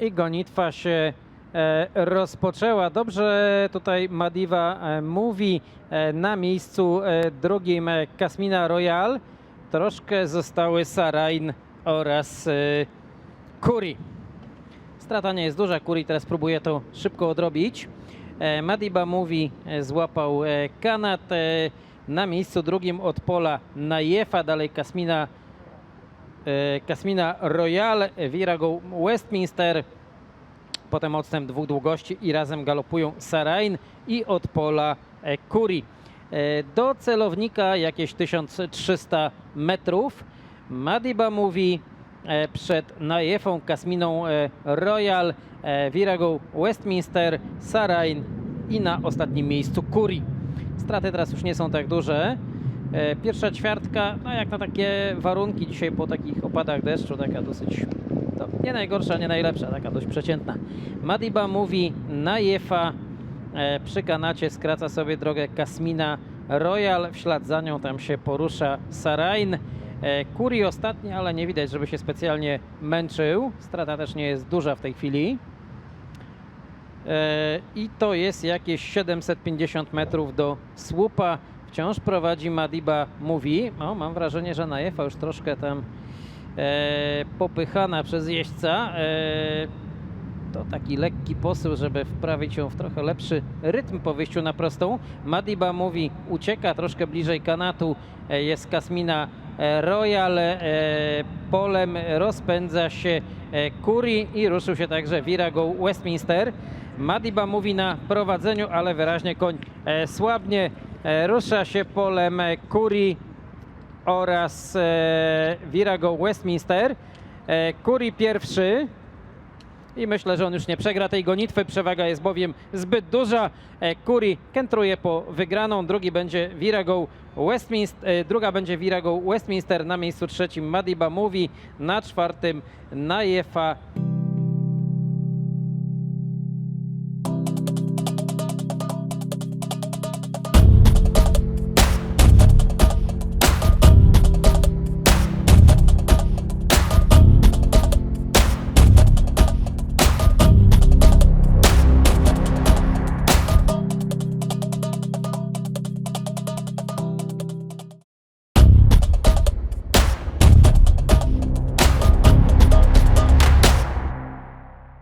i gonitwa się e, rozpoczęła. Dobrze tutaj Madiwa e, mówi e, na miejscu e, drugim e, Kasmina Royal. Troszkę zostały Sarain oraz e, Kuri. Strata nie jest duża, Kuri teraz próbuje to szybko odrobić. E, Madiba mówi, e, złapał e, kanat. E, na miejscu drugim od pola Najefa, dalej Kasmina e, Kasmina Royal, Virago Westminster, potem odstęp dwóch długości i razem galopują Sarain i od pola e, Kuri. E, Do celownika jakieś 1300 metrów. Madiba mówi e, przed Najefą, Kasminą e, Royal, e, Virago Westminster, Sarain i na ostatnim miejscu Kuri. Straty teraz już nie są tak duże. E, Pierwsza ćwiartka, no jak na takie warunki dzisiaj po takich opadach deszczu, taka dosyć, to nie najgorsza, nie najlepsza, taka dość przeciętna. Madiba mówi Najefa e, przy kanacie skraca sobie drogę Kasmina Royal, w ślad za nią tam się porusza Sarain. E, Kuri ostatni, ale nie widać, żeby się specjalnie męczył. Strata też nie jest duża w tej chwili. I to jest jakieś 750 metrów do słupa. Wciąż prowadzi Madiba mówi. O, mam wrażenie, że Najefa już troszkę tam e, popychana przez jeźdźca. E, to taki lekki posył, żeby wprawić ją w trochę lepszy rytm po wyjściu na prostą. Madiba mówi, ucieka troszkę bliżej kanatu. E, jest Kasmina e, Royal. E, polem rozpędza się Kuri i ruszył się także Virago Westminster. Madiba mówi na prowadzeniu, ale wyraźnie koń słabnie. E, rusza się polem e, Kuri oraz e, Virago Westminster. E, Kuri pierwszy. I myślę, że on już nie przegra tej gonitwy. Przewaga jest bowiem zbyt duża. E, Kuri kentruje po wygraną. Drugi będzie Virago Westminster. E, druga będzie Virago Westminster na miejscu trzecim. Madiba mówi na czwartym Najefa